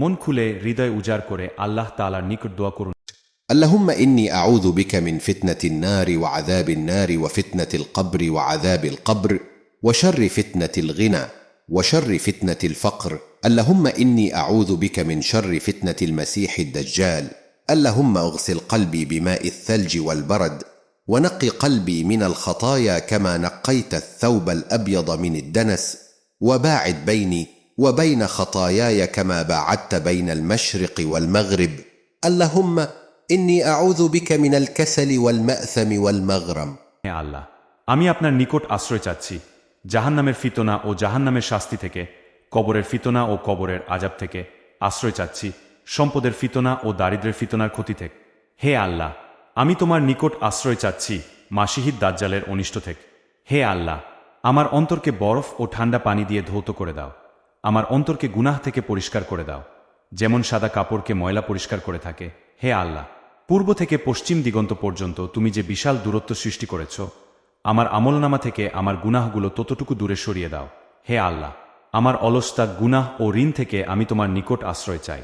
মন খুলে হৃদয় উজাড় করে আল্লাহ তালার নিকট দোয়া করুন اللهم اني اعوذ بك من فتنه النار وعذاب النار وفتنه القبر وعذاب القبر وشر فتنه الغنى وشر فتنه الفقر اللهم اني اعوذ بك من شر فتنه المسيح الدجال اللهم اغسل قلبي بماء الثلج والبرد ونق قلبي من الخطايا كما نقيت الثوب الابيض من الدنس وباعد بيني وبين خطاياي كما باعدت بين المشرق والمغرب اللهم اني اعوذ بك من الكسل والماثم والمغرم হে আল্লাহ আমি আপনার নিকট আশ্রয় চাচ্ছি জাহান্নামের ফিতনা ও জাহান্নামের শাস্তি থেকে কবরের ফিতনা ও কবরের আজাব থেকে আশ্রয় চাচ্ছি সম্পদের ফিতনা ও দারিদ্রের ফিতনার ক্ষতি থেকে হে আল্লাহ আমি তোমার নিকট আশ্রয় চাচ্ছি মাসিহিদ দাজ্জালের অনিষ্ট থেকে হে আল্লাহ আমার অন্তরকে বরফ ও ঠান্ডা পানি দিয়ে ধৌত করে দাও আমার অন্তরকে গুনাহ থেকে পরিষ্কার করে দাও। যেমন সাদা কাপড়কে ময়লা পরিষ্কার করে থাকে। হে আল্লাহ, পূর্ব থেকে পশ্চিম দিগন্ত পর্যন্ত তুমি যে বিশাল দূরত্ব সৃষ্টি করেছ, আমার আমলনামা থেকে আমার গুনাহগুলো ততটুকু দূরে সরিয়ে দাও। হে আল্লাহ, আমার অলস্তা গুনাহ ও ঋণ থেকে আমি তোমার নিকট আশ্রয় চাই।